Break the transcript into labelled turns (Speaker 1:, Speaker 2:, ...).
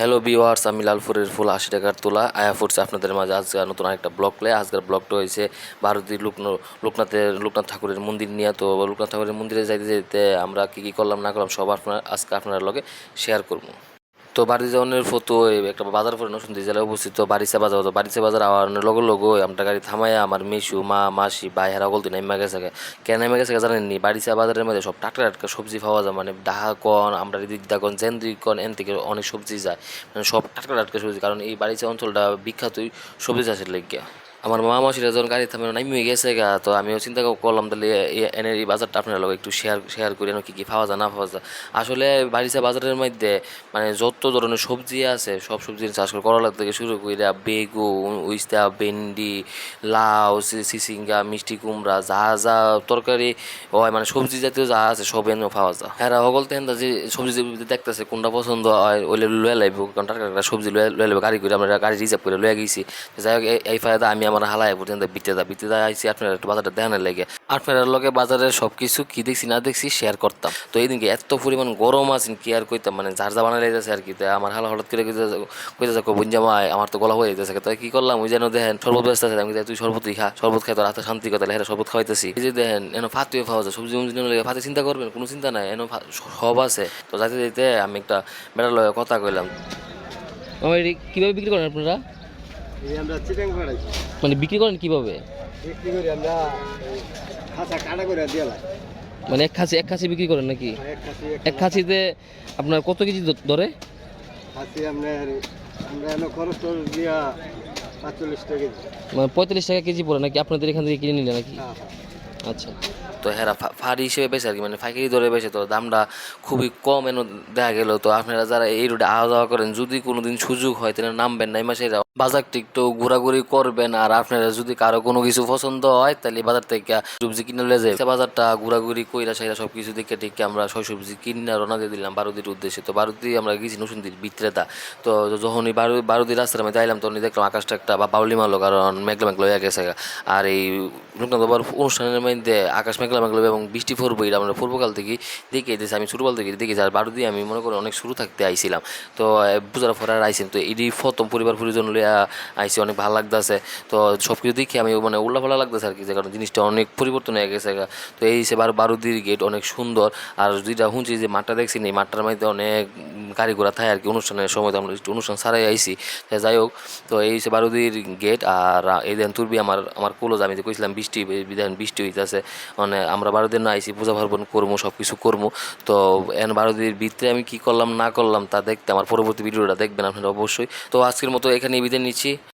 Speaker 1: Hello বিওয়ার্স আমি লালপুরের ফুল আশি টাকার তোলা। আয়া ফুটছে আপনাদের মাঝে আজকে নতুন আরেকটা ব্লক প্লে আজকের ব্লকটা হয়েছে ভারতীয় লুকন লোকনাথের লোকনাথ ঠাকুরের মন্দির নিয়ে। তো লোকনাথ ঠাকুরের মন্দিরে যাইতে যেতে আমরা কী কী করলাম না করলাম সব আপনার আজকে আপনার লগে শেয়ার করব। তো বাড়ি যাওয়ানোর ফটো একটা বাজার পরে নতুন জেলায় অবস্থিত বাড়িতে বাজার হতো বাড়িতে বাজার আওয়ার লগে লগে আমরা গাড়ি থামাইয়া আমার মেসু মা, মাসি, ভাই হেরা বলতে নাই গেছে থাকে কেন নেমে গেছে জানেননি? বাড়িসা বাজারের মধ্যে সব টাটকা টাটকা সবজি পাওয়া যায় মানে ডাহা কন আমরা দিকদা কন কন, এন থেকে অনেক সবজি যায়। মানে সব টাটকা টাটকা সবজি, কারণ এই বাড়িতে অঞ্চলটা বিখ্যাতই সবজি চাষের লেগে আমার মা মাসিরা যখন গাড়ি থামে নামিয়ে গেছে গা, তো আমিও চিন্তা করলাম তাহলে এনে এই বাজারটা আপনার লোক একটু শেয়ার শেয়ার করে কি কি পাওয়া যায়, না পাওয়া যায়। আসলে বাড়িতে বাজারের মধ্যে মানে যত ধরনের সবজি আছে, সব সবজি চাষ করে করলা থেকে শুরু করে বেগুন উইস্তা ভেন্ডি, লাউ সিসিঙ্গা, মিষ্টি কুমড়া, যা যা তরকারি হয় মানে সবজি জাতীয় যা আছে সব এনে পাওয়া যায়। হ্যাঁ হগল তেন যে সবজি দেখতেছে, কোনটা পছন্দ হয়, ওইলে লয়ে লাইব, কারণ সবজি লয়ে লয়ে লাইব, গাড়ি করে আমরা গাড়ি রিজার্ভ করে লয়ে গেছি। যাই হোক এই ফায়দা আমি আমার হালাই পর্যন্ত বিতে দা আইসি আপনার একটু বাজারটা দেখানোর লেগে। আপনার লগে বাজারের সব কিছু কি দেখছি না দেখছি শেয়ার করতাম। তো এই দিনকে এত পরিমাণ গরম আছেন, কি আর কইতাম মানে ঝাড় যা বানাই যাচ্ছে আর কি। আমার হালা হঠাৎ করে কইতে কইতে যাকো বুঞ্জামাই আমার তো গলা হয়ে যাচ্ছে তো কি করলাম, ওই যেন দেখেন শরবত ব্যস্ত আছে, আমি তুই শরবতই খা, শরবত খাই, তোর হাতে শান্তি কথা হেরা শরবত খাওয়াইতেছি। এই যে দেখেন, এন ফাতুয়ে খাওয়া যায় সবজি মবজি নিয়ে ফাতে চিন্তা করবেন, কোনো চিন্তা নাই, এন সব আছে। তো যাইতে যাইতে আমি একটা বেড়ার লগে কথা কইলাম।
Speaker 2: আমার কীভাবে বিক্রি করেন আপনারা
Speaker 3: এই আমরা চিকেন করাইছি
Speaker 2: মানে বিক্রি করেন কীভাবে?
Speaker 3: বিক্রি করি আমরা খাঁচা কাটা করে দিয়ে
Speaker 2: মানে এক খাসি এক খাসি বিক্রি করেন নাকি?
Speaker 3: এক খাসি
Speaker 2: এক খাসিতে আপনার কত কেজি ধরে?
Speaker 3: খাসি আপনার আমরা এনে খরচ টরচ দিয়া পাঁচচল্লিশ টাকা কেজি।
Speaker 2: মানে পঁয়তাল্লিশ টাকা কেজি পড়ে নাকি? আপনাদের এখান থেকে কিনে নিলে নাকি?
Speaker 3: হ্যাঁ হ্যাঁ।
Speaker 2: আচ্ছা।
Speaker 1: তো হেরা ফাড়ি হিসেবে বেছে আর কি মানে ফাঁকি ধরে বেছে তো দামটা খুবই কম এনে দেখা গেল। তো আপনারা যারা এই রুটে আওয়া যাওয়া করেন, যদি কোনোদিন সুযোগ হয় তাহলে নামবেন না। এই মাসে বাজারটি একটু ঘোরাঘুরি করবেন আর আপনারা যদি কারও কোনো কিছু পছন্দ হয় তাহলে বাজার থেকে সবজি কিনে নিয়ে যায় বাজারটা ঘোরাঘুরি কইরা সাইরা সব কিছু দেখে দেখে আমরা সব সবজি কিনে রওনা দিয়ে দিলাম বারুদির উদ্দেশ্যে। তো বারুদি আমরা গেছি নসুন্দির বিক্রেতা তো যখনই বারু বারুদি রাস্তার মধ্যে আইলাম তখনই দেখলাম আকাশটা একটা বা বাউলি মালো কারণ মেঘলা মেঘলা হয়ে গেছে আর এই অনুষ্ঠানের মধ্যে আকাশ মেঘলা মেঘলা এবং বৃষ্টি পড়ব এটা আমরা পূর্বকাল থেকে দেখে দিয়েছি আমি ছোটকাল থেকে দেখেছি আর বারুদি আমি মনে করি অনেক শুরু থাকতে আইছিলাম। তো বুঝার আর আইসি তো এটি প্রথম পরিবার পরিজন লইয়া আইসি, অনেক ভালো লাগতেছে। তো সব কিছু দেখে আমি মানে উল্লা ভালো লাগতেছে আর কি কারণ জিনিসটা অনেক পরিবর্তন হয়ে গেছে তো এই সে বার বারুদির গেট অনেক সুন্দর। আর যেটা শুনছি যে মাঠটা দেখছি এই মাঠটার মধ্যে অনেক ঘোড়া থাকে আর কি, অনুষ্ঠানের সময় তো আমরা একটু অনুষ্ঠান সারাই আইসি যাই হোক, তো এই হচ্ছে বারুদির গেট আর এই দেন তুরবি আমার আমার কলোজ আমি যে কইছিলাম বৃষ্টি বিধান বৃষ্টি হইতেছে। মানে আমরা বারুদের না আইসি পূজা পার্বণ করব সব কিছু করব তো এন বারুদির ভিতরে আমি কি করলাম, না করলাম তা দেখতে, আমার পরবর্তী ভিডিওটা দেখবেন আপনারা অবশ্যই। তো আজকের মতো এখানে বিদায় নিচ্ছি।